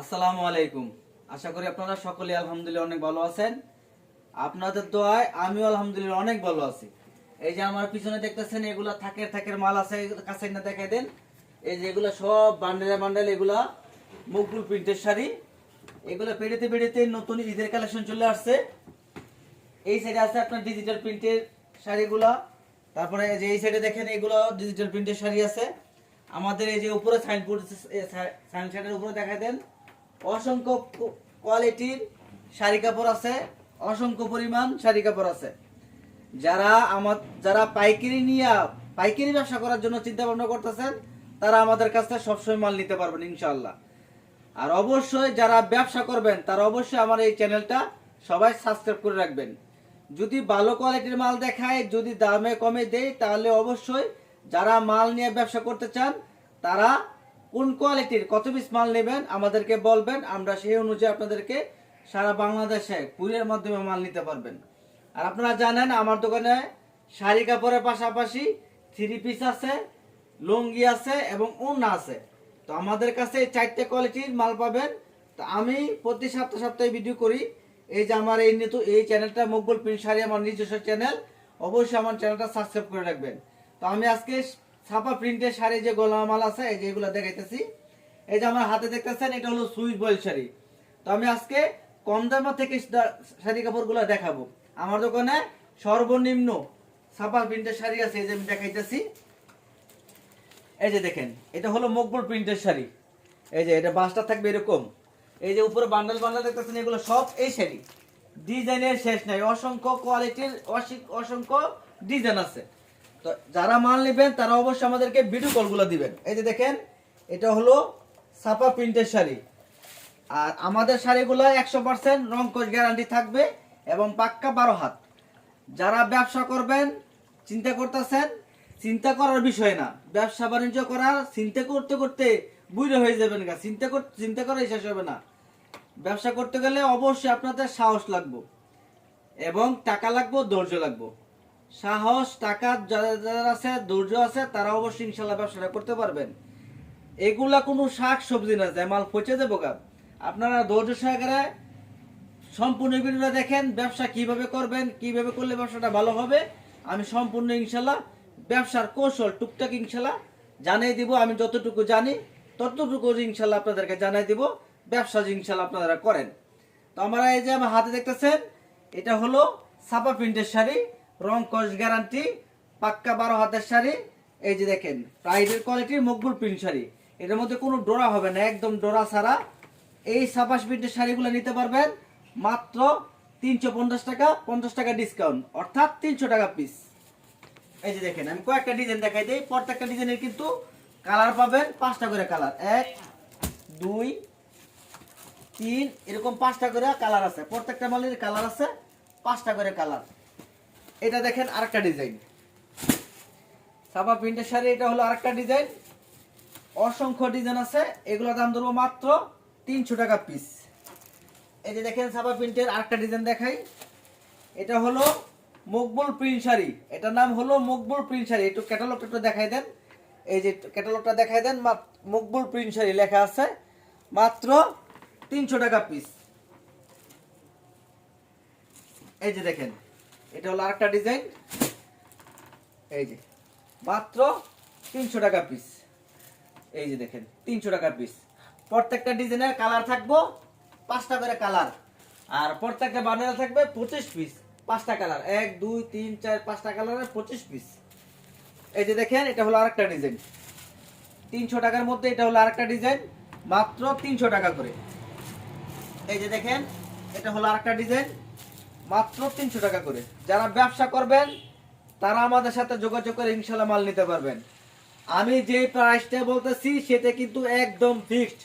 আসসালামু আলাইকুম। আশা করি আপনারা সকলে আলহামদুলিল্লাহ অনেক ভালো আছেন। আপনাদের দোয়ায় আমিও আলহামদুলিল্লাহ অনেক ভালো আছি। এই যে আমার পিছনে দেখতেছেন, এগুলা থাকের থাকের মাল আছে, কাছে না দেখাই দেন। এই যে এগুলা সব বান্ডেলে বান্ডেল, এগুলা মুকুল প্রিন্টের শাড়ি। এগুলো পেড়েতে পেড়েতে নতুন ঈদের কালেকশন চলে আসছে। এই সাইডে আছে আপনার ডিজিটাল প্রিন্টের শাড়িগুলা। তারপরে যে এই সাইডে দেখেন, এগুলো ডিজিটাল প্রিন্টের শাড়ি আছে। আমাদের এই যে উপরে সাইনবোর্ড সাইনবোর্ডের উপরে দেখা দেন। অসংখ্য কোয়ালিটির শাড়ি কাপড় আছে, অসংখ্য পরিমাণ শাড়ি কাপড় আছে। যারা আমার যারা পাইকারি নিয়ে পাইকারি ব্যবসা করার জন্য চিন্তা ভাবনা করতেছেন, তারা আমাদের কাছ থেকে সবসময় মাল নিতে পারবেন ইনশাল্লাহ আর অবশ্যই যারা ব্যবসা করবেন, তারা অবশ্যই আমার এই চ্যানেলটা সবাই সাবস্ক্রাইব করে রাখবেন। যদি ভালো কোয়ালিটির মাল দেখায়, যদি দামে কমে দেয়, তাহলে অবশ্যই যারা মাল নিয়ে ব্যবসা করতে চান, তারা কোন কোয়ালিটির, কত পিস মাল নেবেন, আমাদেরকে বলবেন, আমরা সেই অনুযায়ী আপনাদেরকে সারা বাংলাদেশে কুরিয়ার মাধ্যমে মাল নিতে পারবেন। আর আপনারা জানেন, আমার দোকানে শাড়ি কাপড়ের পাশাপাশি থ্রি পিস আছে, লুঙ্গি আছে এবং ওড়না আছে। তো আমাদের কাছে এই চারটে কোয়ালিটির মাল পাবেন। তো আমি প্রতি সপ্তাহে সপ্তাহে ভিডিও করি। এই যে আমার এই নিতু এই চ্যানেলটা মকবুল প্রিন্ট শাড়ি, আমার নিজস্ব চ্যানেল অবশ্যই আমার চ্যানেলটা সাবস্ক্রাইব করে রাখবেন। তো আমি আজকে ছাপা প্রিন্টের শাড়ি যে গোলা মাল আছে, এই যে এগুলো দেখাইতেছি। এই যে আমার হাতে দেখতেছেন, এটা হলো সুইচ বয়েল শাড়ি। তো আমি আজকে কম দামা থেকে শাড়ি কাপড়গুলো দেখাবো। আমার দোকানে সর্বনিম্ন ছাপা প্রিন্টের শাড়ি আছে, এই যে আমি দেখাইতেছি। এই যে দেখেন, এটা হলো মকবুল প্রিন্টের শাড়ি। এই যে, এটা বাসটা থাকবে এরকম। এই যে উপরে বান্ডাল বান্ডাল দেখতেছেন, এগুলো সব এই শাড়ি। ডিজাইনের শেষ নাই, অসংখ্য কোয়ালিটির অসংখ্য ডিজাইন আছে। তো যারা মাল নেবেন, তারা অবশ্যই আমাদেরকে ভিডিও কলগুলো দিবেন। এই যে দেখেন, এটা হলো ছাপা প্রিন্টের শাড়ি। আর আমাদের শাড়িগুলো একশো পার্সেন্ট রং কোচ গ্যারান্টি থাকবে এবং পাক্কা বারো হাত। যারা ব্যবসা করবেন, চিন্তা করতেছেন, চিন্তা করার বিষয় না। ব্যবসা বাণিজ্য করার, চিন্তা করতে করতে বুড়ো হয়ে যাবেন গা। চিন্তা কর, চিন্তা করাই শেষ হবে না। ব্যবসা করতে গেলে অবশ্যই আপনাদের সাহস লাগবে। এবং টাকা লাগবে, ধৈর্য লাগবে। সাহস টাকা যারা যারা আছে, ধৈর্য আছে, তারা অবশ্যই ইনশাল্লাহ ব্যবসাটা করতে পারবেন। এগুলা কোনো শাক সবজি না, যে মাল পচে দেবো গা। আপনারা ধৈর্য সহকারে সম্পূর্ণ ভিডিওটা দেখেন, ব্যবসা কীভাবে করবেন, কীভাবে করলে ব্যবসাটা ভালো হবে। আমি সম্পূর্ণ ইনশাল্লাহ ব্যবসার কৌশল, টুকটাক ইনশাল্লাহ জানিয়ে দিব, আমি যতটুকু জানি, ততটুকু ইনশাল্লাহ আপনাদেরকে জানিয়ে দিব, ব্যবসা ইনশাল্লাহ আপনারা করেন। তো আমরা এই যে আমার হাতে দেখতেছেন, এটা হলো ছাপা প্রিন্টের শাড়ি। রং কস গ্যারান্টি, পাক্কা বারো হাতের শাড়ি। এই যে দেখেন প্রাইডের কোয়ালিটির মকবুল প্রিন্ট শাড়ি। এটার মধ্যে কোনো ডোরা হবে না, একদম ডোরা ছাড়া। এই সাপাস প্রিন্টের শাড়িগুলো নিতে পারবেন মাত্র তিনশো পঞ্চাশ টাকা পঞ্চাশ টাকা ডিসকাউন্ট অর্থাৎ তিনশো টাকা পিস এই যে দেখেন, আমি কয়েকটা ডিজাইন দেখাই দিই। প্রত্যেকটা ডিজাইনের কিন্তু কালার পাবেন, পাঁচটা করে কালার এক, দুই, তিন, এরকম পাঁচটা করে কালার আছে। প্রত্যেকটা মালের কালার আছে, পাঁচটা করে কালার এটা দেখেন আরেকটা ডিজাইন। সাপা প্রিন্টের শাড়ি, এটা হলো আরেকটা ডিজাইন। অসংখ্য ডিজাইন আছে এগুলো দাম ধরবো মাত্র তিনশো টাকা পিস এই যে দেখেন সাপা প্রিন্টের আরেকটা ডিজাইন দেখাই। এটা হলো মকবুল প্রিন্ট শাড়ি। এটার নাম হলো মকবুল প্রিন্ট শাড়ি। একটু ক্যাটালগটা একটু দেখাই দেন। এই যে ক্যাটালগটা দেখাই দেন মকবুল প্রিন্ট শাড়ি লেখা আছে। মাত্র তিনশো টাকা পিস এই যে দেখেন। এটা হলো আরেকটা ডিজাইন। এই যে, মাত্র তিনশো টাকা পিস এই যে দেখেন, তিনশো টাকা পিস প্রত্যেকটা ডিজাইনের কালার থাকব, পাঁচটা করে কালার আর প্রত্যেকটা বান্ডেল থাকবে পঁচিশ পিস পাঁচটা কালার এক, দুই, তিন, চার, পাঁচটা কালারের পঁচিশ পিস এই যে দেখেন, এটা হলো আরেকটা ডিজাইন। তিনশো টাকার মধ্যে এটা হলো আরেকটা ডিজাইন, মাত্র তিনশো টাকা করে। এই যে দেখেন, এটা হলো আরেকটা ডিজাইন। মাত্র তিনশো টাকা করে। যারা ব্যবসা করবেন, তারা আমাদের সাথে যোগাযোগ করে ইনশাল্লাহ মাল নিতে পারবেন। আমি যে প্রাইসটা বলতেছি, সেটা কিন্তু একদম ফিক্সড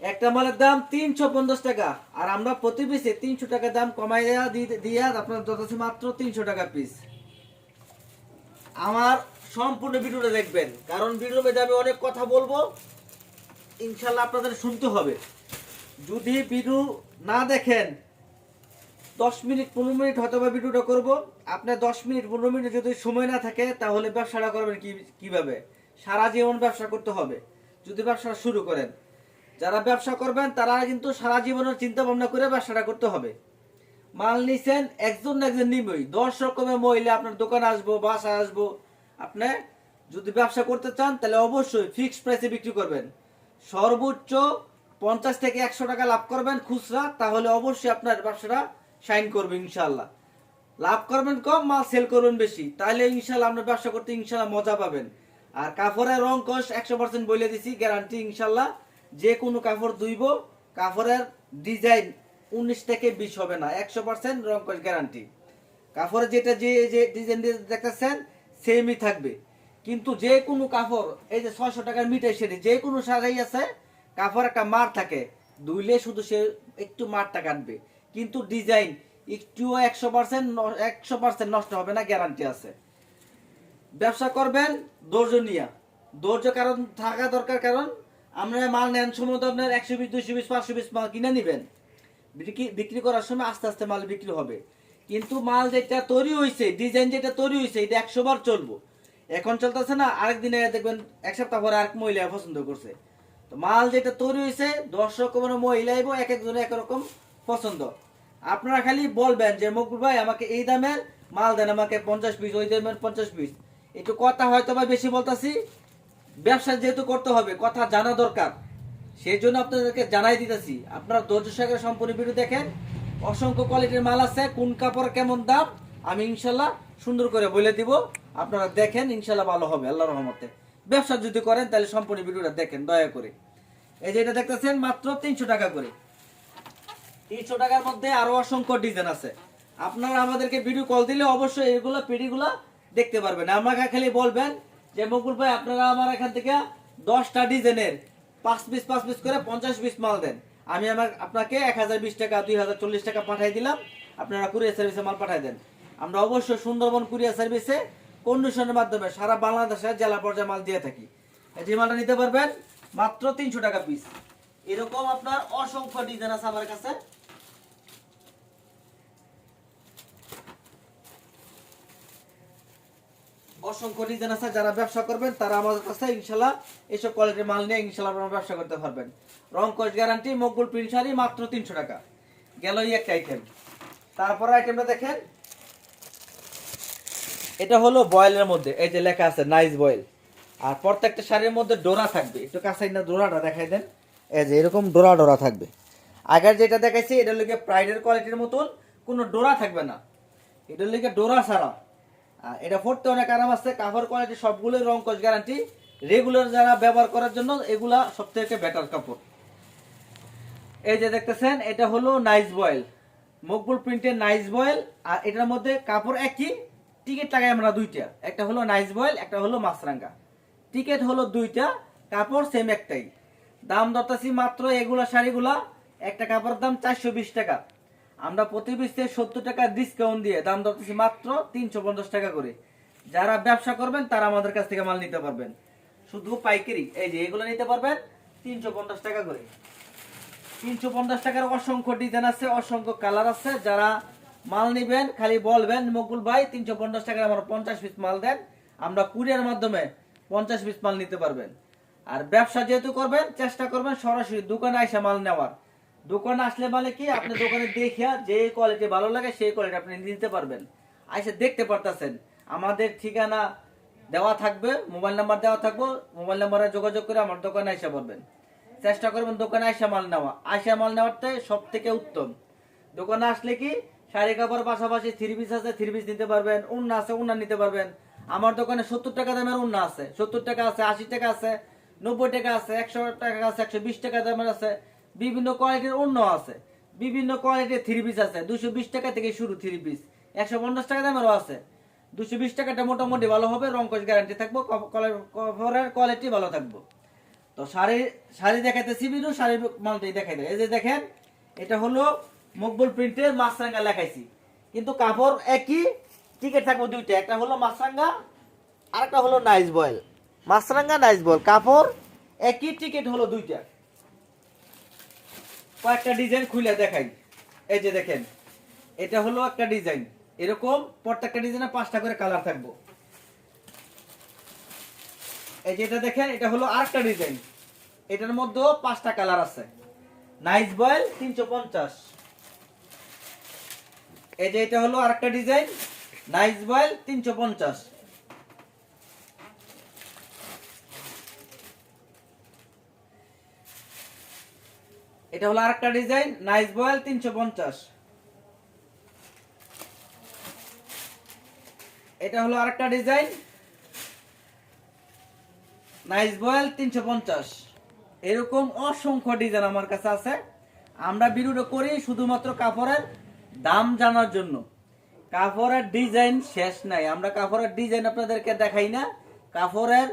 একটা মালের দাম তিনশো পঞ্চাশ টাকা, আর আমরা প্রতি পিসে তিনশো টাকা দাম কমাই দেওয়া দিয়ে- আপনার যথাছি মাত্র তিনশো টাকা পিস আমার সম্পূর্ণ ভিডিওটা দেখবেন, কারণ ভিডিওর মধ্যে আমি অনেক কথা বলব। ইনশাল্লাহ আপনাদের শুনতে হবে। যদি ভিডিও না দেখেন দশ মিনিট, পনেরো মিনিট হয়তো বা ভিডিওটা করব। আপনার দশ মিনিট, পনেরো মিনিট যদি সময় না থাকে, তাহলে ব্যবসাটা করবেন কি, কীভাবে? সারা জীবন ব্যবসা করতে হবে। যদি ব্যবসা শুরু করেন। যারা ব্যবসা করবেন, তারা কিন্তু সারা জীবনের চিন্তা ভাবনা করে ব্যবসাটা করতে হবে। মাল নিছেন একজন না একজন নিবই দশ রকমের মহিলা আপনার দোকানে আসব, বাসায় আসব। আপনি যদি ব্যবসা করতে চান, তাহলে অবশ্যই ফিক্সড প্রাইসে বিক্রি করবেন। সর্বোচ্চ পঞ্চাশ থেকে একশো টাকা লাভ করবেন খুচরা, তাহলে অবশ্যই আপনার ব্যবসাটা শাইন করবে ইনশাল্লাহ লাভ করবেন কম, মাল সেল করবেন বেশি। তাহলে ইনশাল্লাহ আপনার ব্যবসা করতে ইনশাল্লাহ মজা পাবেন। আর কাপড়ের রং কষ একশো পার্সেন্ট বলে দিছি গ্যারান্টি ইনশাল্লাহ যে কোনো কাপড় ধুইব কাপড়ের ডিজাইন উনিশ থেকে বিশ হবে না, একশো পার্সেন্ট রং কষ গ্যারান্টি কাপড়ের যেটা যে যে ডিজাইন দেখতেছেন সেমই থাকবে। কিন্তু যে কোনো কাপড় এই যে ছয়শো টাকার মিটাই সেটি, যে কোনো সাজাই আছে কাপড় একটা মার থাকে। ধুইলে শুধু সে একটু মারটা কাটবে। কিন্তু ডিজাইন একটুও একশো পার্সেন্ট একশো পার্সেন্ট নষ্ট হবে না গ্যারান্টি আছে। ব্যবসা করবেন ধৈর্য নিয়া। ধৈর্য কারণ থাকা দরকার, কারণ আমরা মাল নেন সময় তো আপনার একশো বিশ, দুইশো বিশ, পাঁচশো বিশ মাল কিনে নেবেন। বিক্রি বিক্রি করার সময় আস্তে আস্তে মাল বিক্রি হবে। কিন্তু মাল যেটা তৈরি হয়েছে ডিজাইন যেটা তৈরি হয়েছে এটা একশো বার চলবো। এখন চলতেছে না, আরেক দিনে দেখবেন এক সপ্তাহ পরে আরেক মহিলা পছন্দ করছে। তো মাল যেটা তৈরি হয়েছে দশ রকমের মহিলা এবং এক একজনের এক রকম পছন্দ। আপনারা খালি বলবেন যে, মকবুল ভাই, আমাকে এই দামের মাল দেন, আমাকে পঞ্চাশ পিস, ওই দামের পঞ্চাশ পিস। একটু কথা হয়তো বা বেশি বলতাছি। ব্যবসা যেহেতু করতে হবে, কথা জানা দরকার। সেই জন্য আপনাদেরকে জানাই দিতেছি, আপনারা ধৈর্য সহকারে সম্পূর্ণ ভিডিও দেখেন। অসংখ্য কোয়ালিটির মাল আছে, কোন কাপড় কেমন দাম, আমি ইনশাল্লাহ সুন্দর করে বলে দিব। আপনারা দেখেন, ইনশাল্লাহ ভালো হবে আল্লাহ রহমতে। ব্যবসা যদি করেন, তাহলে সম্পূর্ণ ভিডিওটা দেখেন, দয়া করে। এই যে এটা দেখতেছেন, মাত্র তিনশো টাকা করে। তিনশো টাকার মধ্যে আরও অসংখ্য ডিজাইন আছে। আপনারা আমাদেরকে ভিডিও কল দিলে অবশ্যই এগুলো, পিডিগুলো দেখতে পারবেন। আমাকে খালি বলবেন যে, মকুল ভাই, আপনারা আমার এখান থেকে দশটা ডিজাইনের পাঁচ পিস পাঁচ পিস করে পঞ্চাশ পিস মাল দেন। আমি আমার, আপনাকে এক হাজার বিশ টাকা, দুই হাজার চল্লিশ টাকা পাঠিয়ে দিলাম। আপনারা কুরিয়ার সার্ভিসে মাল পাঠিয়ে দেন। আমরা অবশ্যই সুন্দরবন কুরিয়ার সার্ভিসে কন্ডিশনের মাধ্যমে সারা বাংলাদেশের জেলা পর্যায়ে মাল দিয়ে থাকি। যে মালটা নিতে পারবেন, মাত্র তিনশো টাকা পিস এরকম আপনার অসংখ্য ডিজাইন আছে আমার কাছে। অসংখ্য ডিজাইন আছে, যারা ব্যবসা করবেন, তারা আমাদের কাছে ইনশাল্লাহ এইসব কোয়ালিটির মাল নিয়ে ইনশাল্লাহ আপনারা ব্যবসা করতে পারবেন। রং কোচ গ্যারান্টি মকবুল প্রিন্ট শাড়ি মাত্র তিনশো টাকা। গেল একটা আইটেম তারপর আইটেমটা দেখেন। এটা হলো বয়েলের মধ্যে, এই যে লেখা আছে নাইস বয়েল। আর প্রত্যেকটা শাড়ির মধ্যে ডোরা থাকবে। একটু কাছে না, ডোরাটা দেখাই দেন। এই যে এরকম ডোরা ডোরা থাকবে। আগের যেটা দেখাইছি, এটা হলো প্রাইডের কোয়ালিটির মতন, কোনো ডোরা থাকবে না। এটা হলো ডোরা ছাড়া। এটা পড়তে অনেক আরাম আছে কাপড় কোয়ালিটি সবগুলোই রং কস গ্যারান্টি রেগুলার যারা ব্যবহার করার জন্য এগুলা সব থেকে বেটার কাপড়। এই যে দেখতেছেন, এটা হলো নাইস বয়েল মকবুল প্রিন্টের নাইস বয়েল আর এটার মধ্যে কাপড় একই টিকিট লাগাই আমরা দুইটা। একটা হলো নাইস বয়েল একটা হলো মাছরাঙ্গা টিকিট হলো দুইটা, কাপড় সেম একটাই। দাম দরতাছি মাত্র এগুলা শাড়িগুলা, একটা কাপড়ের দাম চারশো বিশ টাকা। আমরা প্রতি পিসে সত্তর টাকা ডিসকাউন্ট দিয়ে দাম দরতেছি মাত্র তিনশো পঞ্চাশ টাকা করে। যারা ব্যবসা করবেন, তারা আমাদের কাছ থেকে মাল নিতে পারবেন। শুধু পাইকারি, এই যে এগুলো নিতে পারবেন তিনশো পঞ্চাশ টাকা করে। তিনশো পঞ্চাশ টাকার অসংখ্য ডিজাইন আছে, অসংখ্য কালার আছে। যারা মাল নিবেন, খালি বলবেন, মকুল ভাই, তিনশো পঞ্চাশ টাকার আমার পঞ্চাশ পিস মাল দেন। আমরা কুরিয়ার মাধ্যমে পঞ্চাশ পিস মাল নিতে পারবেন। আর ব্যবসা যেহেতু করবেন, চেষ্টা করবেন সরাসরি দোকানে এসে মাল নেওয়ার। দোকানে আসলে মানে কি, আপনি দোকানে দেখিয়া যে কোয়ালিটি ভালো লাগে, সেই কোয়ালিটি আপনি নিতে পারবেন। আইসে দেখতে পারতেছেন। আমাদের ঠিকানা দেওয়া থাকবে, মোবাইল নাম্বার দেওয়া থাকবে, মোবাইল নাম্বারে যোগাযোগ করে আমার দোকানে এসে পড়বেন চেষ্টা করবেন দোকানে আইসা মাল নেওয়া। আইসা মাল নেওয়ারটাই সব থেকে উত্তম। দোকানে আসলে কি, শাড়ি কাপড় পাশাপাশি থ্রি পিস আছে থ্রি পিস নিতে পারবেন, উন্না আছে, উন্না নিতে পারবেন। আমার দোকানে সত্তর টাকা দামের উন্না আছে। সত্তর টাকা আছে, আশি টাকা আছে, নব্বই টাকা আছে, একশো টাকা আছে, একশো বিশ টাকা দামের আছে। বিভিন্ন কোয়ালিটির অন্য আছে। বিভিন্ন কোয়ালিটির থ্রি পিস আছে। দুশো বিশ টাকা থেকে শুরু থ্রি পিস একশো পঞ্চাশ টাকা দামেরও আছে। দুশো বিশ টাকাটা মোটামুটি ভালো হবে রঙ্কশ গ্যারান্টি থাকব কভারের কোয়ালিটি ভালো থাকব। তো শাড়ি শাড়ি দেখাইতেছি বিরু শাড়ি মালটাই দেখাই দেয়। এই যে দেখেন, এটা হলো মকবুল প্রিন্টের মাছরাঙ্গা লেখাইছি। কিন্তু কাপড় একই টিকিট থাকব দুইটা। একটা হলো মাছরাঙ্গা আর একটা হলো নাইস বয়েল মাছরাঙ্গা নাইস বয়েল কাপড় একই টিকিট হলো দুইটা। কয়েকটা ডিজাইন খুলে দেখাই। এই যে দেখেন, এটা হলো একটা ডিজাইন। এরকম প্রত্যেকটা ডিজাইনে পাঁচটা করে কালার থাকব। এই যে এটা দেখেন, এটা হলো আরেকটা ডিজাইন। এটার মধ্যেও পাঁচটা কালার আছে। নাইস বয়েল তিনশো পঞ্চাশ। এই যে এটা হলো আরেকটা ডিজাইন। নাইস বয়েল তিনশো পঞ্চাশ। এটা হলো আরেকটা ডিজাইন নাইস বয়েল তিনশো পঞ্চাশ। এটা হলো আরেকটা ডিজাইন নাইস বয়েল তিনশো পঞ্চাশ। এরকম অসংখ্য ডিজাইন আমার কাছে আছে। আমরা ভিডিওটা করি শুধুমাত্র কাপড়ের দাম জানার জন্য। কাপড়ের ডিজাইন শেষ নাই। আমরা কাপড়ের ডিজাইন আপনাদেরকে দেখাই না। কাপড়ের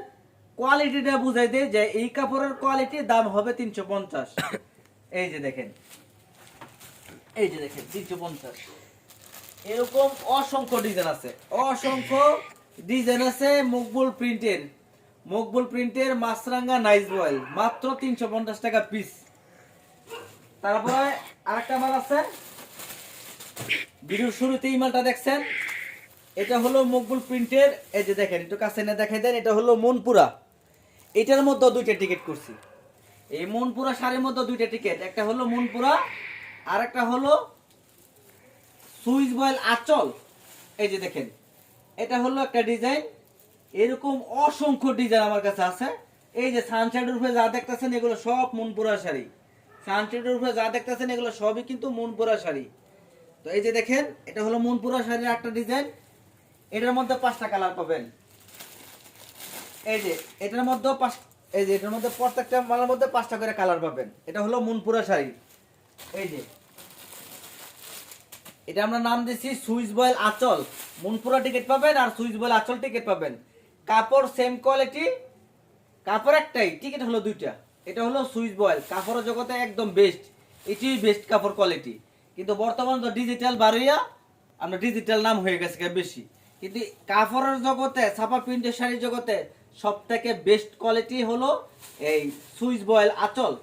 কোয়ালিটিটা বুঝাই দিই যে এই কাপড়ের কোয়ালিটি দাম হবে তিনশো পঞ্চাশ। এই যে দেখেন। এই যে দেখেন, তিনশো পঞ্চাশ। এরকম অসংখ্য ডিজাইন আছে। অসংখ্য ডিজাইন আছে মকবুল প্রিন্টের। মকবুল প্রিন্টের মাছরাঙ্গা নাইস বয়েল মাত্র তিনশো পঞ্চাশ টাকা পিস তারপরে আরেকটা মাল আছে। ভিডিওর শুরুতে এই মালটা দেখছেন। এটা হলো মকবুল প্রিন্টের, এই যে দেখেন, একটু কাছে না দেখাই দেন, এটা হলো মনপুরা। এটার মধ্যে দুইটা টিকিট করছি। এই মনপুরা শাড়ির মধ্যে দুইটা টিকিট একটা হলো মনপুরা আর একটা হলো সুইচ বয়েল আচল। এই যে দেখেন, এটা হলো একটা ডিজাইন এরকম অসংখ্য ডিজাইন আমার কাছে আছে। এই যে সানসেটের উপরে যা দেখতেছেন, এগুলো সব মনপুরা শাড়ি। সানসেটের উপরে যা দেখতেছেন, এগুলো সবই কিন্তু মনপুরা শাড়ি। তো এই যে দেখেন, এটা হলো মনপুরা শাড়ির একটা ডিজাইন এটার মধ্যে পাঁচটা কালার পাবেন। এই যে, এটার মধ্যে পাঁচ এই যে এটার মধ্যে প্রত্যেকটা মালের মধ্যে পাঁচটা করে কালার পাবেন। এটা হলো মনপুরা শাড়ি। এই যে। এটা আমরা নাম দিচ্ছি সুইচ বয়েল আচল। মনপুরা টিকিট পাবেন আর সুইচ বয়েল আচল টিকিট পাবেন। কাপড় সেম কোয়ালিটি কাপড় একটাই টিকিট হলো দুইটা। এটা হলো সুইচ বয়েল। কাপড়ের জগতে একদম বেস্ট এটি বেস্ট কাপড় কোয়ালিটি কিন্তু বর্তমান তো ডিজিটাল বাড়িয়া আমরা ডিজিটাল নাম হয়ে গেছে বেশি। কিন্তু কাপড়ের জগতে, ছাপা প্রিন্টের শাড়ির জগতে সব থেকে বেস্ট কোয়ালিটি হলো এই সুইচ বয়েল আচল।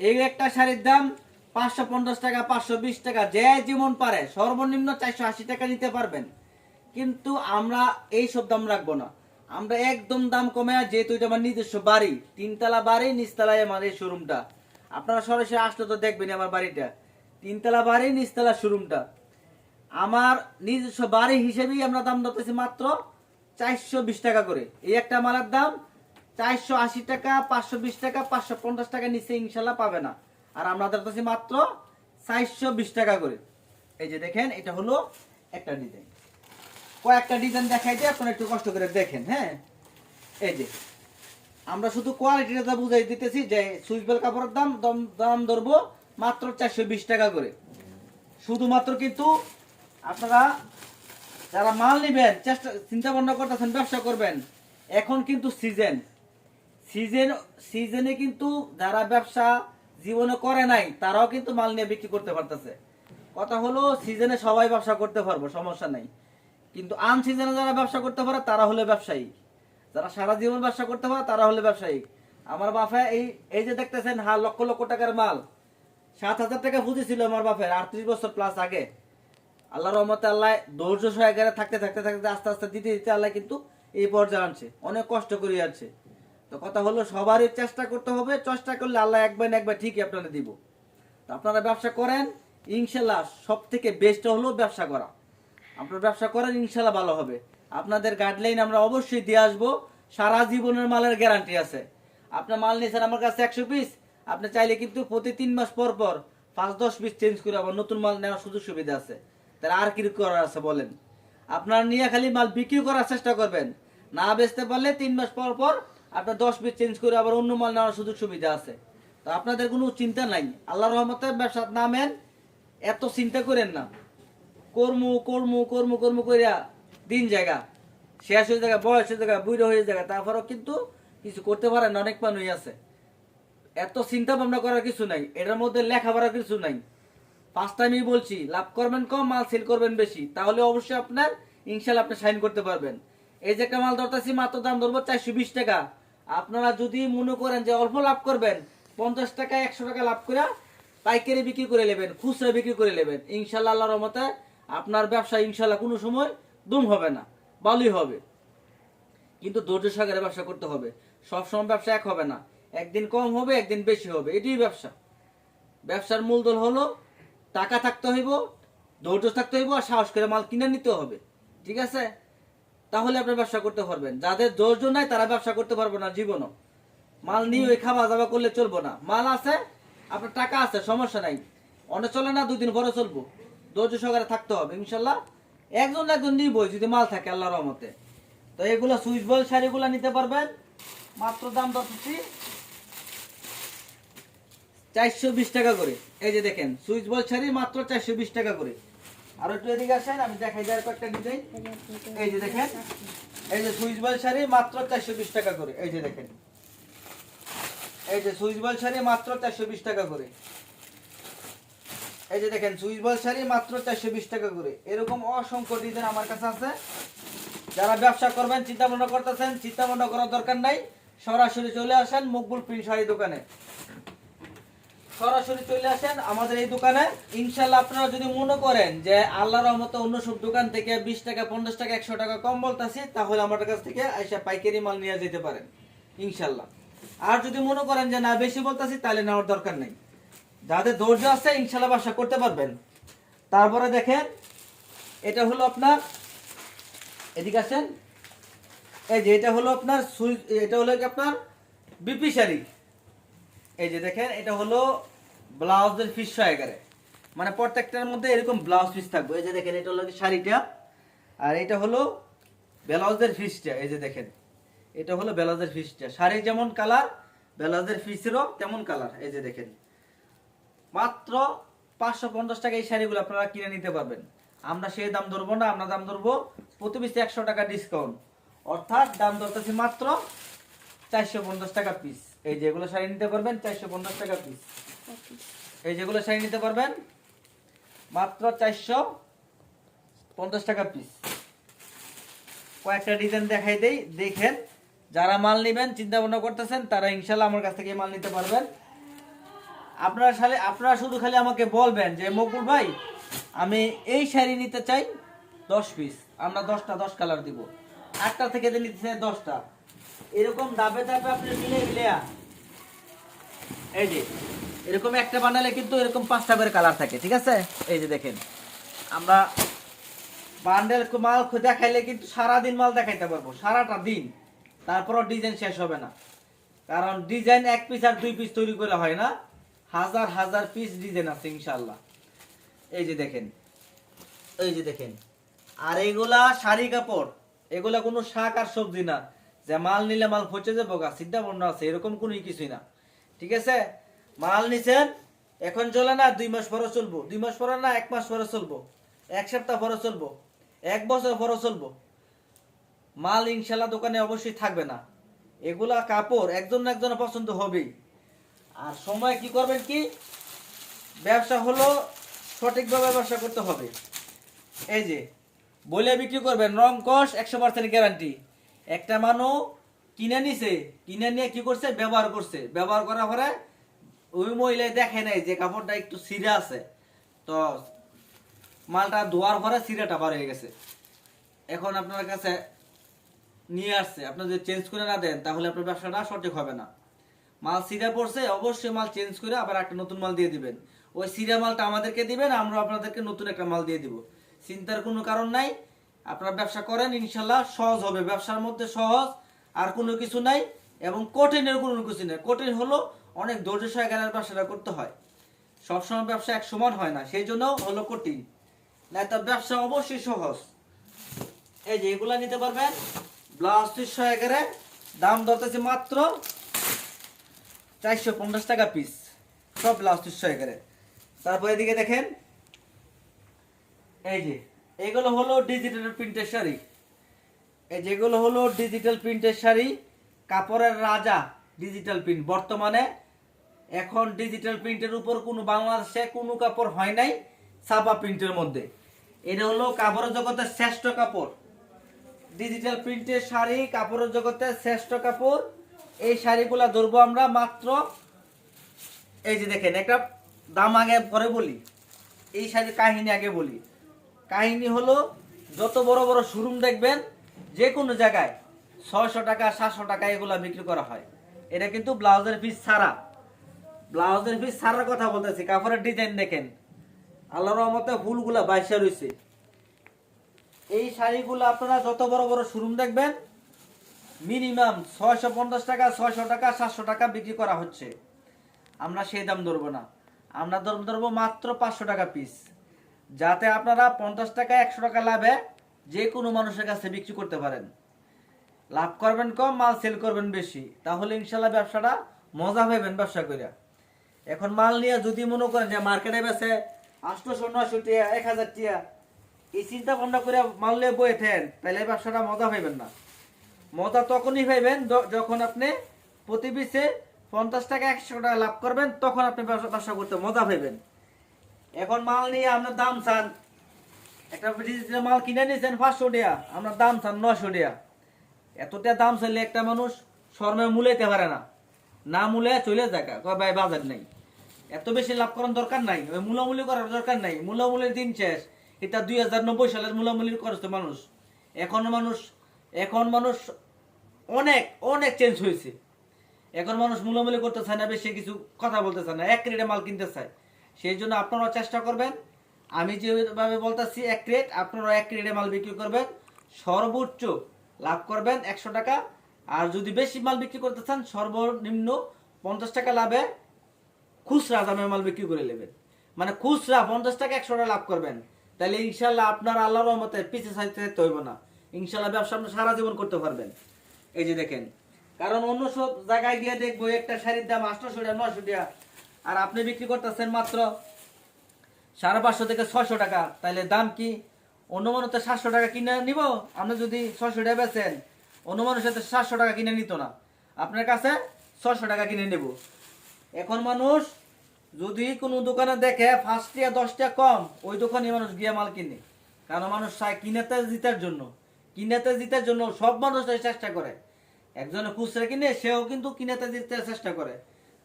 এই একটা শাড়ির দাম পাঁচশো পঞ্চাশ টাকা, পাঁচশো বিশ টাকা, যে যেমন পারে, সর্বনিম্ন চারশো আশি টাকা নিতে পারবেন। কিন্তু আমরা এই সব দাম রাখব না। আমরা একদম দাম কমে যেহেতু এটা আমার নিজস্ব বাড়ি, তিনতলা বাড়ি, নিচতলায় আমার এই শোরুমটা আপনারা সরাসরি আসলে তো দেখবেন আমার বাড়িটা। তিনতলা বাড়ি, নিচতলা শোরুমটা আমার নিজস্ব বাড়ি হিসেবেই আমরা দাম ধরতেছি মাত্র চারশো বিশ টাকা করে। এই একটা মালের দাম চারশো আশি টাকা, পাঁচশো বিশ টাকা, পাঁচশো পঞ্চাশ টাকা নিচে ইনশাল্লাহ পাবে না। আর আমরা ধরতেছি মাত্র চারশো বিশ টাকা করে। এই যে দেখেন, এটা হলো একটা ডিজাইন কয়েকটা ডিজাইন দেখাই দিয়ে আপনারা একটু কষ্ট করে দেখেন হ্যাঁ? এই যে, আমরা শুধু কোয়ালিটিটা বুঝাই দিতেছি যে সুইচবেল কাপড়ের দাম, দম- দাম ধরবো মাত্র চারশো বিশ টাকা করে। শুধুমাত্র কিন্তু আপনারা যারা মাল নেবেন, চেষ্টা চিন্তা ভাবনা করতেছেন, ব্যবসা করবেন, এখন কিন্তু সিজন সিজন সিজনে কিন্তু যারা ব্যবসা জীবনে করে নাই, তারাও কিন্তু মাল নিয়ে বিক্রি করতে পারতেছে। কথা হলো সিজনে সবাই ব্যবসা করতে পারব, সমস্যা নাই। কিন্তু আন সিজনে যারা ব্যবসা করতে পারে, তারা হলো ব্যবসায়ী। যারা সারা জীবন ব্যবসা করতে পারে, তারা হলো ব্যবসায়ী। আমার বাপে এই এই যে দেখতেছেন, হা, লক্ষ লক্ষ টাকার মাল। সাত হাজার টাকা পুঁজি ছিল আমার বাপের, আটত্রিশ বছর প্লাস আগে। আল্লাহ রহমতে আল্লাহ ধৈর্য সহকারে থাকতে থাকতে থাকতে আস্তে আস্তে দিতে দিতে আল্লাহ কিন্তু এই পর্যায়ে আনছে। অনেক কষ্ট করে আনছে। তো কথা হলো, সবারই চেষ্টা করতে হবে, চেষ্টা করলে আল্লাহ একবার না একবার ঠিকই আপনারা দিব। তো আপনারা ব্যবসা করেন, ইনশাল্লাহ সব থেকে বেস্ট হলো ব্যবসা করা। আপনার ব্যবসা করেন, ইনশাল্লাহ ভালো হবে। আপনাদের গাইডলাইন আমরা অবশ্যই দিয়ে আসব। সারা জীবনের মালের গ্যারান্টি আছে। আপনার মাল নিয়েছেন আমার কাছে একশো পিস আপনি চাইলে কিন্তু প্রতি তিন মাস পর পর পাঁচ দশ পিস চেঞ্জ করে আবার নতুন মাল নেওয়ার সুযোগ সুবিধা আছে। তাহলে আর কি করার আছে বলেন? আপনার নিয়ে খালি মাল বিক্রি করার চেষ্টা করবেন। না বেচতে পারলে তিন মাস পর পর আপনার দশ পিস চেঞ্জ করে আবার অন্য মাল নেওয়ার সুযোগ সুবিধা আছে। তো আপনাদের কোনো চিন্তা নাই। আল্লাহ রহমতের ব্যবসা নামেন, এত চিন্তা করেন না। কর্মু কর্মু, কর্ম কর্ম করিয়া দিন জায়গা। শেষ হয়ে জায়গা, বয়স হয়ে জায়গা বুড়ো হয়ে জায়গা, তারপরেও কিন্তু কিছু করতে পারেন, অনেক মানুষ আছে। এত চিন্তা ভাবনা করার কিছু নাই। এটার মধ্যে লেখা লেখাপড়ার কিছু নাই। ফার্স্ট টাইমই বলছি, লাভ করবেন কম, মাল সেল করবেন বেশি। তাহলে অবশ্যই আপনার, ইনশাল্লাহ আপনি সাইন করতে পারবেন। এই যে একটা মাল ধরতেছি, মাত্র দাম ধরবো চারশো বিশ টাকা। আপনারা যদি মনে করেন যে অল্প লাভ করবেন, পঞ্চাশ টাকা একশো টাকা লাভ করে পাইকারি বিক্রি করে নেবেন, খুচরা বিক্রি করে নেবেন, ইনশাল্লাহ আল্লাহর রহমতে আপনার ব্যবসা ইনশাল্লাহ কোনো সময় দুম হবে না ভালোই হবে। কিন্তু ধৈর্য সাগরে ব্যবসা করতে হবে। সব সময় ব্যবসা এক হবে না। একদিন কম হবে, একদিন বেশি হবে। এটাই ব্যবসা। ব্যবসার মূলধন হলো টাকা থাকতে হইব, ধৈর্য থাকতে হইব আর সাহস করে মাল কিনে নিতে হবে। ঠিক আছে? তাহলে আপনি ব্যবসা করতে পারবেন। যাদের ধৈর্য নাই, তারা ব্যবসা করতে পারবে না জীবনও। মাল নিয়ে ওই খাওয়া দাওয়া করলে চলবো না। মাল আছে, আপনার টাকা আছে, সমস্যা নাই। অনেক চলে না, দুদিন পরে চলবো। ধৈর্য সহকারে থাকতে হবে, ইনশাল্লাহ। একজন একজন নিবই, যদি মাল থাকে আল্লাহ রহমতে। তো এগুলো সুইচ বল শাড়িগুলো নিতে পারবেন। মাত্র দাম দরছি চারশো বিশ টাকা করে। এই যে দেখেন, সুইচ বল শাড়ি মাত্র চারশো বিশ টাকা করে। আর একটু এদিকে আসেন, আমি দেখাই, যার কয়েকটা ডিজাইন এই যে দেখেন, এই যে সুইচ বল শাড়ি মাত্র চারশো বিশ টাকা করে। এই যে দেখেন, এই যে সুইচ বল শাড়ি মাত্র চারশো বিশ টাকা করে। এই যে দেখেন, সুইচ বল শাড়ি মাত্র চারশো বিশ টাকা করে। এরকম অসংখ্য ডিজাইন আমার কাছে আছে। যারা ব্যবসা করবেন চিন্তা ভাবনা করতেছেন চিন্তা ভাবনা করার দরকার নাই। সরাসরি চলে আসেন মকবুল প্রিন্ট শাড়ি দোকানে। সরাসরি চলে আসেন আমাদের এই দোকানে। ইনশাল্লাহ আপনারা যদি মনে করেন যে আল্লাহর রহমতে অন্য সব দোকান থেকে বিশ টাকা, পঞ্চাশ টাকা, একশো টাকা কম বলতেছি, তাহলে আমাদের কাছ থেকে এসে পাইকারি মাল নিয়ে যেতে পারেন ইনশাল্লাহ আর যদি মনে করেন যে না, বেশি বলতেছি, তাহলে নেওয়ার দরকার নেই। যাদের ধৈর্য আছে ইনশাল্লাহ ব্যবসা করতে পারবেন। তারপরে দেখেন, এটা হলো আপনার, এদিকে আসেন। এই যে, এটা হলো আপনার সুই এটা হলো আপনার, বিপি শাড়ি। এই যে দেখেন, এটা হলো ব্লাউজের পিস এগারে মানে প্রত্যেকটার মধ্যে এরকম ব্লাউজ পিস থাকবে। এই যে দেখেন, এটা হলো শাড়িটা? আর এটা হলো ব্লাউজের পিসটা এই যে দেখেন, এটা হলো ব্লাউজের পিসটা শাড়ি যেমন কালার ব্লাউজের পিসেরও তেমন কালার এই যে দেখেন, মাত্র পাঁচশো পঞ্চাশ টাকা এই শাড়িগুলো আপনারা কিনে নিতে পারবেন। আমরা সেই দাম ধরবো না, আমরা দাম ধরবো প্রতি পিস একশো টাকা ডিসকাউন্ট অর্থাৎ দাম ধরতেছি মাত্র চারশো পঞ্চাশ টাকা পিস এই যেগুলো শাড়ি নিতে পারবেন চারশো পঞ্চাশ টাকা পিস এই যেগুলো শাড়ি নিতে পারবেন মাত্র চারশো পঞ্চাশ টাকা পিস কয়েকটা ডিজাইন দেখাই দেই দেখেন যারা মাল নেবেন চিন্তা ভাবনা করতেছেন তারা ইনশাল্লাহ আমার কাছ থেকে মাল নিতে পারবেন। আপনারা শালে আপনারা শুধু খালি আমাকে বলবেন যে মকুল ভাই আমি এই শাড়ি নিতে চাই দশ পিস আমরা দশটা দশ কালার দিব। আটটা থেকে নিতে চাই দশটা। এরকম দাবে দাবে আপনি মিলে মিলে এই যে, এরকম একটা বানালে কিন্তু এরকম পাঁচটা করে কালার থাকে, ঠিক আছে? এই যে দেখেন, আমরা বান্ডেল মাল দেখাইলে কিন্তু সারাদিন মাল দেখাইতে পারব, সারাটা দিন। তারপরও ডিজাইন শেষ হবে না। কারণ ডিজাইন এক পিস আর দুই পিস তৈরি করে হয় না। হাজার হাজার পিস ডিজাইন আছে ইনশাল্লাহ এই যে দেখেন, এই যে দেখেন। আর এইগুলা শাড়ি কাপড়, এগুলা কোনো শাক আর সবজি না। যে মাল নিলে মাল পচে যাব গা চিন্তা ভাবনা আছে, এরকম কোনো কিছুই না। ঠিক আছে? মাল নিছেন, এখন চলে না, দুই মাস পরে চলবো। দুই মাস পরে না, এক মাস পরে চলবো। এক সপ্তাহ পরে চলবো। এক বছর পরে চলবো। মাল ইনশাল্লাহ দোকানে অবশ্যই থাকবে না। এগুলা কাপড় একজন না একজনের পছন্দ হবেই। আর সময় কি করবেন কি? ব্যবসা হলো সঠিকভাবে ব্যবসা করতে হবে। এই যে বলে বিক্রি করবেন, রং কষ একশো পার্সেন্ট গ্যারান্টি একটা মানুষ কিনে নিছে, কিনে নিয়ে কি করছে? ব্যবহার করছে। ব্যবহার করার পরে ওই মহিলাই দেখে নাই যে কাপড়টা একটু সিরে আছে। তো মালটা ধোয়ার পরে সিরাটা বার হয়ে গেছে। এখন আপনার কাছে নিয়ে আসছে। আপনি যদি চেঞ্জ করে না দেন, তাহলে আপনার ব্যবসাটা সঠিক হবে না। মাল সিরা পড়ছে, অবশ্যই মাল চেঞ্জ করে আবার একটা নতুন মাল দিয়ে দিবেন। ওই সিরা মালটা আমাদেরকে দিবেন, আমরা আপনাদেরকে নতুন একটা মাল দিয়ে দিব। চিন্তার কোনো কারণ নাই। আপনারা ব্যবসা করেন, ইনশাল্লাহ সহজ হবে। ব্যবসার মধ্যে সহজ, আর কোনো কিছু নাই এবং কঠিনের কোনো কিছু নেই। কঠিন হলো অনেক ধৈর্য সহকারে ব্যবসাটা করতে হয়। সবসময় ব্যবসা এক সমান হয় না, সেই জন্য হলো কঠিন। না তার ব্যবসা অবশ্যই সহজ। এই যে এগুলা নিতে পারবেন। ব্লাউজ পিস সহকারে দাম ধরতেছে মাত্র চারশো পঞ্চাশ টাকা পিস সব ব্লাউজ পিস সহকারে। তারপর এদিকে দেখেন, এই যে এগুলো হলো ডিজিটাল প্রিন্টের শাড়ি। এই যেগুলো হলো ডিজিটাল প্রিন্টের শাড়ি, কাপড়ের রাজা ডিজিটাল প্রিন্ট বর্তমানে এখন ডিজিটাল প্রিন্টের উপর কোনো বাংলাদেশে কোনো কাপড় হয় নাই, ছাপা প্রিন্টের মধ্যে। এটা হলো কাপড়ের জগতের শ্রেষ্ঠ কাপড়। ডিজিটাল প্রিন্টের শাড়ি, কাপড়ের জগতের শ্রেষ্ঠ কাপড়। এই শাড়িগুলা ধরবো আমরা মাত্র, এই যে দেখেন, একটা দাম আগে পরে বলি। এই শাড়ির কাহিনী আগে বলি। কাহিনী হলো, যত বড় বড় শোরুম দেখবেন যে কোনো জায়গায় ছয়শো টাকা, সাতশো টাকা এগুলা বিক্রি করা হয়। এটা কিন্তু ব্লাউজের পিস ছাড়া। ব্লাউজের পিস ছাড়ার কথা বলতেছি, কাপড়ের ডিজাইন দেখেন। আল্লাহর রহমতে ফুলগুলা বাইশা রয়েছে এই শাড়িগুলো আপনারা যত বড় বড় শোরুম দেখবেন মিনিমাম ছয়শো পঞ্চাশ টাকা, ছয়শো টাকা, সাতশো টাকা বিক্রি করা হচ্ছে। আমরা সেই দাম ধরবো না। আমরা ধরবো মাত্র পাঁচশো টাকা পিস যাতে আপনারা পঞ্চাশ টাকা, একশো টাকা লাভে যে কোনো মানুষের কাছে বিক্রি করতে পারেন। লাভ করবেন কম, মাল সেল করবেন বেশি। তাহলে ইনশাল্লাহ ব্যবসাটা মজা পাবেন ব্যবসা করে এখন মাল নিয়ে যদি মনে করেন যে মার্কেটে বেছে আটশোশো নশো টিয়া এক হাজার টিয়া এই চিন্তা ভাবনা করে মাল নিয়ে বয়ে থেন তাহলে ব্যবসাটা মজা পাইবেন না। মজা তখনই পাইবেন যখন আপনি প্রতি পিসে পঞ্চাশ টাকা, একশো টাকা লাভ করবেন, তখন আপনি ব্যবসা করতে মজা পাইবেন। এখন মাল নিয়ে আপনার দাম চান। একটা মাল কিনে নিয়েছেন পাঁচশো টাকা আপনার দাম চান নশো টাকা। এতটা দাম চাইলে একটা মানুষ শর্মে মূলাইতে পারে না। না মূলে চলে যায় ভাই, বাজার নেই। এত বেশি লাভ করার দরকার নাই, ওই মূলামূলি করার দরকার নাই। মূলামূলির দিন শেষ, এটা দুই হাজার নব্বই সালের মূলামূলি করেছে মানুষ। এখন মানুষ এখন মানুষ অনেক অনেক চেঞ্জ হয়েছে। এখন মানুষ মূলামূলি করতে চায় না, বেশি কিছু কথা বলতে চায় না, এক ক্রেটে মাল কিনতে চায়। সেই জন্য আপনারাও চেষ্টা করবেন। আমি যেভাবে বলতেছি, এক ক্রেট আপনারা এক ক্রেটে মাল বিক্রি করবেন। সর্বোচ্চ লাভ করবেন একশো টাকা। আর যদি বেশি মাল বিক্রি করতে চান, সর্বনিম্ন পঞ্চাশ টাকা লাভে খুচরা দামে মাল বিক্রি করে নেবেন। মানে খুচরা পঞ্চাশ টাকা, একশো টাকা লাভ করবেন। তাহলে ইনশাল্লাহ আপনার আল্লাহর রহমতে পিছিয়ে সাইতে হইব না। ইনশাল্লাহ ব্যবসা আপনি সারা জীবন করতে পারবেন। এই যে দেখেন, কারণ অন্য সব জায়গায় গিয়ে দেখব, একটা শাড়ির দাম আটশোশো টাকা নশো টাকা। আর আপনি বিক্রি করতেছেন মাত্র সাড়ে পাঁচশো থেকে ছয়শো টাকা। তাহলে দাম কি? অন্য মানুষ তো সাতশো টাকা কিনে নিব, আপনি যদি ছয়শো টাকা বেচেন অন্য মানুষের সাতশো টাকা কিনে নিত না। আপনার কাছে ছশো টাকা কিনে নেব। এখন মানুষ যদি কোনো দোকানে দেখে পাঁচ টাকা দশ টাকা কম, ওই দোকানে মানুষ গিয়ে মাল কিনে। কারণ মানুষ চায় কিনেতে জিতার জন্য। কিনেতে জিতার জন্য সব মানুষ চেষ্টা করে। একজনে খুচরা কিনে, সেও কিন্তু কিনেতে জিততে চেষ্টা করে।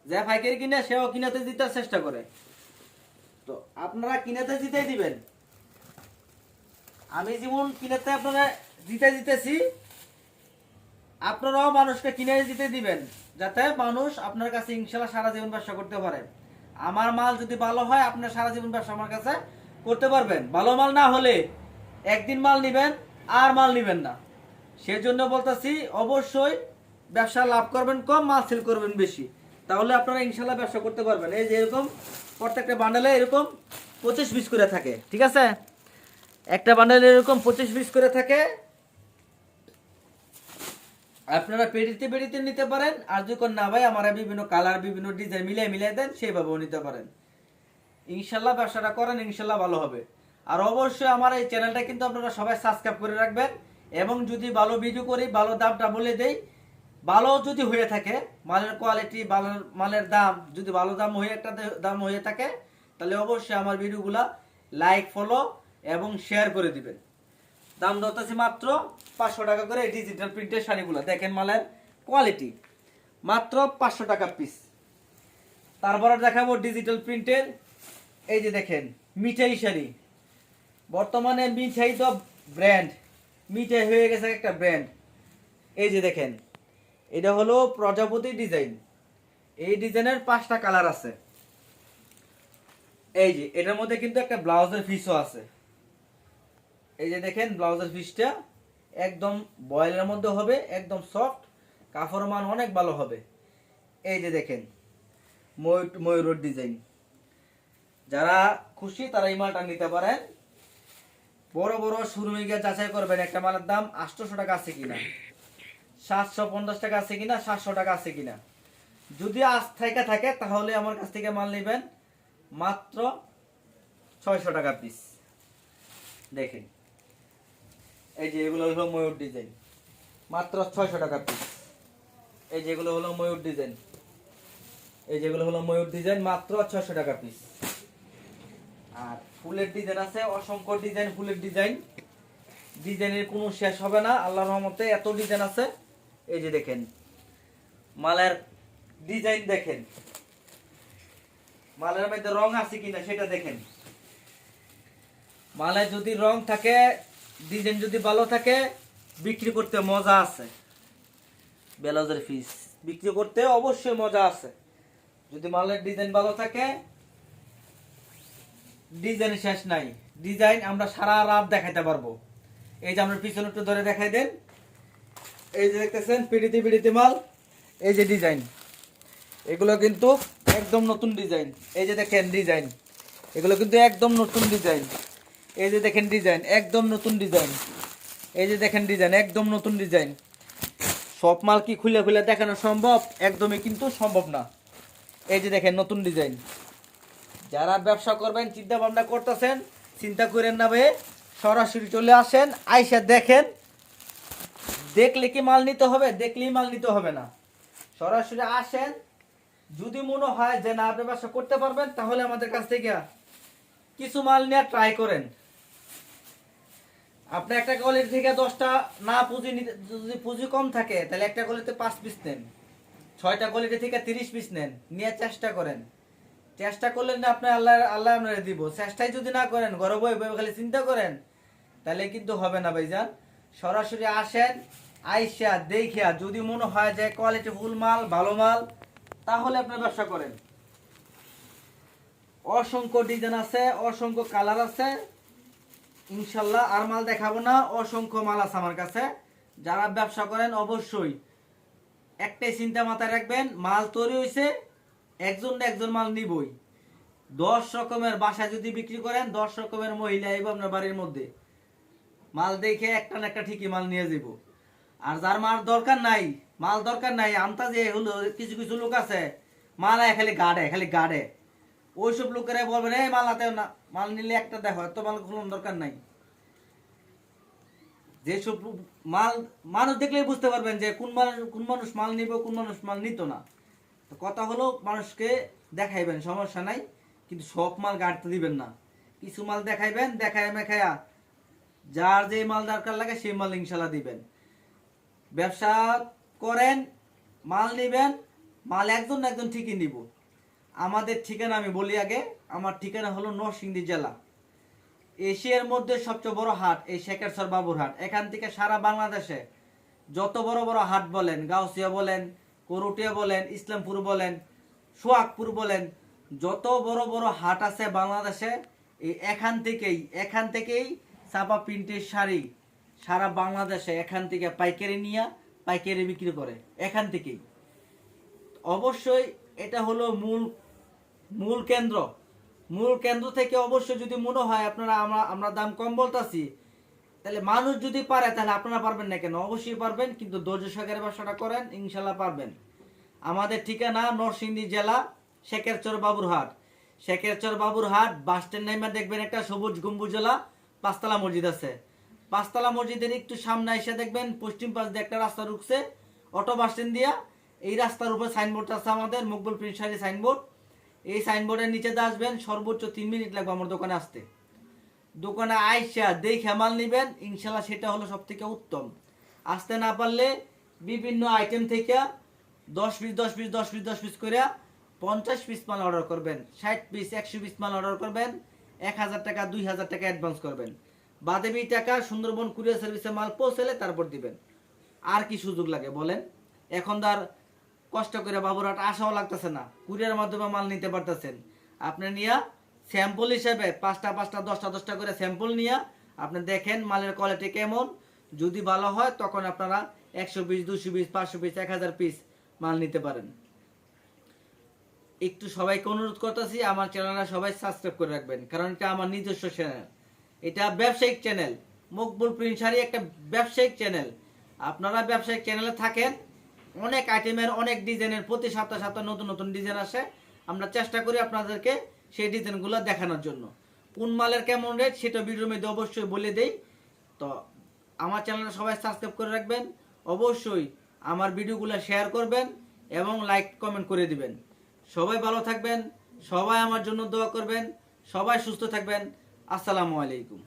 যে পাইকারি কিনে, সেও কিনেতে জিতার চেষ্টা করে। তো আপনারা কিনেতে জিতে দিবেন। আমি যেমন কিনেতে আপনারা জিতে দিতেছি, আপনারাও মানুষকে কিনে দিতে দিবেন, যাতে মানুষ আপনার কাছে ইনশাল্লাহ সারা জীবন ব্যবসা করতে পারে। আমার মাল যদি ভালো হয় আপনার সারা জীবন ব্যবসা আমার কাছে করতে পারবেন। ভালো মাল না হলে একদিন মাল নিবেন, আর মাল নিবেন না। সেজন্য বলতেছি, অবশ্যই ব্যবসা লাভ করবেন কম, মাল সেল করবেন বেশি। তাহলে আপনারা ইনশাল্লাহ ব্যবসা করতে পারবেন। এই যে এরকম প্রত্যেকটা বান্ডেলে এরকম পঁচিশ পিস করে থাকে, ঠিক আছে? একটা বান্ডেলে এরকম পঁচিশ পিস করে থাকে। আপনারা পেডিতে পেডিতে নিতে পারেন, আর যখন না ভাই আমার বিভিন্ন কালার বিভিন্ন ডিজাইন মিলিয়ে মিলিয়ে দেন, সেইভাবেও নিতে পারেন। ইনশাল্লাহ ব্যবসাটা করেন, ইনশাল্লাহ ভালো হবে। আর অবশ্যই আমার এই চ্যানেলটা কিন্তু আপনারা সবাই সাবস্ক্রাইব করে রাখবেন, এবং যদি ভালো ভিডিও করি, ভালো দামটা বলে দেই ভালো যদি হয়ে থাকে, মালের কোয়ালিটি ভালো মালের দাম, যদি ভালো দাম হয়ে একটা দাম হয়ে থাকে, তাহলে অবশ্যই আমার ভিডিওগুলা লাইক ফলো এবং শেয়ার করে দিবেন। দাম ধরতেছি মাত্র পাঁচশো টাকা করে ডিজিটাল প্রিন্টের শাড়িগুলো। দেখেন মালের কোয়ালিটি মাত্র পাঁচশো টাকা পিস তারপরে দেখাবো ডিজিটাল প্রিন্টের এই যে দেখেন, মিঠাই শাড়ি। বর্তমানে মিঠাই তো ব্র্যান্ড মিঠাই হয়ে গেছে একটা ব্র্যান্ড এই যে দেখেন এটা হলো প্রজাপতি ডিজাইন এই ডিজাইনের পাঁচটা কালার আছে। এই যে, এটার মধ্যে কিন্তু একটা ব্লাউজের ফিসও আছে। এই যে দেখেন, ব্লাউজের ফিসটা একদম বয়েলের মধ্যে হবে, একদম সফট কাপড় মান অনেক ভালো হবে। এই যে দেখেন, ময়ূর ময়ূরের ডিজাইন যারা খুশি তারা এই মালটা নিতে পারেন। বড় বড় গিয়ে যাচাই করবেন একটা মালের দাম আটশোশো টাকা আছে কিনা। সাতশো পঞ্চাশ টাকা আছে কিনা, সাতশো টাকা আছে কিনা। যদি আজ থেকে থাকে, তাহলে আমার কাছ থেকে মাল নেবেন মাত্র ছয়শো টাকা পিস দেখেন, এই যে এগুলো হলো ময়ূর ডিজাইন মাত্র ছয়শো টাকা পিস এই যেগুলো হলো ময়ূর ডিজাইন এই যেগুলো হলো ময়ূর ডিজাইন মাত্র ছয়শো টাকা পিস আর ফুলের ডিজাইন আছে, অসংখ্য ডিজাইন ফুলের ডিজাইন ডিজাইনের কোনো শেষ হবে না আল্লাহ রহমতে এত ডিজাইন আছে। এই যে দেখেন, মালের ডিজাইন দেখেন। মালের মধ্যে রং আছে কিনা সেটা দেখেন। মালে যদি রং থাকে ডিজাইন যদি ভালো থাকে, বিক্রি করতে মজা আছে। ব্লাউজের পিস বিক্রি করতে অবশ্যই মজা আছে। যদি মালের ডিজাইন ভালো থাকে ডিজাইন শেষ নাই। ডিজাইন আমরা সারা রাত দেখাইতে পারব। এই যে আমরা পিছনে একটু ধরে দেখাই দেন। এই যে দেখতেছেন, পিড়িতে পিড়িতে মাল, এই যে ডিজাইন এগুলো কিন্তু একদম নতুন ডিজাইন এই যে দেখেন ডিজাইন এগুলো কিন্তু একদম নতুন ডিজাইন এই যে দেখেন ডিজাইন একদম নতুন ডিজাইন এই যে দেখেন ডিজাইন একদম নতুন ডিজাইন সব মাল কি খুলে খুলে দেখানো সম্ভব? একদমই কিন্তু সম্ভব না। এই যে দেখেন নতুন ডিজাইন যারা ব্যবসা করবেন, চিন্তা ভাবনা করতেছেন, চিন্তা করেন না ভাই, সরাসরি চলে আসেন, আইসা দেখেন দেখলে কি মাল নিতে হবে? দেখলেই মাল নিতে হবে না। সরাসরি আসেন। যদি মনে হয় যে না, আপনি ব্যবসা করতে পারবেন, তাহলে আমাদের কাছ থেকে কিছু মাল নিয়ে ট্রাই করেন। আপনি একটা কোয়ালিটি থেকে দশটা না পুঁজি যদি পুঁজি কম থাকে, তাহলে একটা কোয়ালিটিতে পাঁচ পিস নেন। ছয়টা কোয়ালিটি থেকে তিরিশ পিস নেন। নিয়ে চেষ্টা করেন। চেষ্টা করলেন না আপনি আল্লাহ আল্লাহ আপনারা দিব। চেষ্টাই যদি না করেন বই খালি চিন্তা করেন, তাহলে কিন্তু হবে না ভাইজান। সরাসরি আসেন, আইসা দেখিয়া যদি মনে হয় যে কোয়ালিটি ফুল মাল, ভালো মাল, তাহলে আপনি ব্যবসা করেন। অসংখ্য ডিজাইন আছে, অসংখ্য কালার আছে। ইনশাল্লাহ আর মাল দেখাবো না, অসংখ্য মাল আছে আমার কাছে। যারা ব্যবসা করেন, অবশ্যই একটাই চিন্তা মাথায় রাখবেন, মাল তৈরি হয়েছে, একজন না একজন মাল নিবই। দশ রকমের বাসায় যদি বিক্রি করেন, দশ রকমের মহিলা আইব আপনার বাড়ির মধ্যে। মাল দেখে একটা না একটা ঠিকই মাল নিয়ে যাব আর যার মাল দরকার নাই, মাল দরকার নাই আমতা যে হলো কিছু কিছু লোক আছে, মাল আয় খালি গাড়ে খালি গাড়ে। ওইসব লোকেরা বলবেন এই মাল হাতে না, মাল নিলে একটা দেখো, এত মাল কোনো দরকার নাই। যেসব মাল, মানুষ দেখলেই বুঝতে পারবেন যে কোন মানুষ কোন মানুষ মাল নিবে, কোন মানুষ মাল নিত না। তো কথা হলো, মানুষকে দেখাইবেন, সমস্যা নাই, কিন্তু সব মাল গাড়তে দিবেন না। কিছু মাল দেখাইবেন দেখায় মেখায়া যার যে মাল দরকার লাগে সেই মাল ইনশাল্লাহ দিবেন। ব্যবসা করেন, মাল নিবেন, মাল একজন না একজন ঠিকই নিব। আমাদের ঠিকানা আমি বলি আগে, আমার ঠিকানা হলো নরসিংদী জেলা। এশিয়ার মধ্যে সবচেয়ে বড় হাট, এই শেখেরসর বাবুর হাট। এখান থেকে সারা বাংলাদেশে যত বড় বড় হাট বলেন, গাউসিয়া বলেন, করুটিয়া বলেন, ইসলামপুর বলেন, সোহাগপুর বলেন, যত বড় বড় হাট আছে বাংলাদেশে, এই এখান থেকেই এখান থেকেই চাপা প্রিন্টের শাড়ি সারা বাংলাদেশে এখান থেকে পাইকারি নিয়ে পাইকারি বিক্রি করে, এখান থেকেই। অবশ্যই এটা হলো মূল মূল কেন্দ্র। মূল কেন্দ্র থেকে অবশ্যই যদি মনে হয় আপনারা, আমরা আমরা দাম কম বলতাছি, তাহলে মানুষ যদি পারে, তাহলে আপনারা পারবেন না কেন? অবশ্যই পারবেন, কিন্তু ধৈর্য সহকারে ব্যবসাটা করেন ইনশাল্লাহ পারবেন। আমাদের ঠিকানা নরসিংদী জেলা, শেখেরচর বাবুরহাট। শেখেরচর বাবুরহাট, বাস স্ট্যান্ড নাইমা দেখবেন একটা সবুজ গম্বুজ জেলা। পাঁচতলা মসজিদ আছে। পাঁচতলা মসজিদের একটু সামনে এসে দেখবেন, পশ্চিম পাশ দিয়ে একটা রাস্তা ঢুকছে। অটো বাস স্ট্যান্ড দিয়া এই রাস্তার উপরে সাইনবোর্ড আছে আমাদের, মকবুল প্রিন্সারি সাইনবোর্ড। এই সাইনবোর্ডের নিচে দিয়ে আসবেন, সর্বোচ্চ তিন মিনিট লাগবে আমার দোকানে আসতে। দোকানে আইসা দেখে মাল নিবেন, ইনশাল্লাহ সেটা হলো সব থেকে উত্তম। আসতে না পারলে বিভিন্ন আইটেম থেকে দশ পিস দশ পিস দশ পিস দশ পিস করে পঞ্চাশ পিস মাল অর্ডার করবেন, ষাট পিস একশো পিস মাল অর্ডার করবেন। এক হাজার টাকা, দুই হাজার টাকা অ্যাডভান্স করবেন। বাদেবি টাকা সুন্দরবন কুরিয়ার সার্ভিসে মাল পৌঁছালে তারপর দিবেন। আর কি সুযোগ লাগে বলেন? এখন তো আর কষ্ট করে বাবুরহাট আসাও লাগতেছে না। কুরিয়ার মাধ্যমে মাল নিতে পারতেছেন। আপনি নিয়ে স্যাম্পল হিসাবে পাঁচটা পাঁচটা, দশটা দশটা করে স্যাম্পল নিয়ে আপনি দেখেন মালের কোয়ালিটি কেমন। যদি ভালো হয়, তখন আপনারা একশো পিস দুশো পিস পাঁচশো পিস এক হাজার পিস মাল নিতে পারেন। একটু সবাইকে অনুরোধ করতেছি, আমার চ্যানেলটা সবাই সাবস্ক্রাইব করে রাখবেন, কারণ এটা আমার নিজস্ব চ্যানেল এটা ব্যবসায়িক চ্যানেল মকবুল প্রিন্ট শাড়ি একটা ব্যবসায়িক চ্যানেল আপনারা ব্যবসায়িক চ্যানেলে থাকেন, অনেক আইটেমের অনেক ডিজাইনের প্রতি সপ্তাহে সপ্তাহে নতুন নতুন ডিজাইন আসে। আমরা চেষ্টা করি আপনাদেরকে সেই ডিজাইনগুলো দেখানোর জন্য। কোন মালের কেমন রেট সেটা ভিডিওর মধ্যে অবশ্যই বলে দেই। তো, আমার চ্যানেলটা সবাই সাবস্ক্রাইব করে রাখবেন। অবশ্যই আমার ভিডিওগুলো শেয়ার করবেন এবং লাইক কমেন্ট করে দিবেন। সবাই ভালো থাকবেন সবাই আমার জন্য দোয়া করবেন সবাই সুস্থ থাকবেন। আসসালামু আলাইকুম।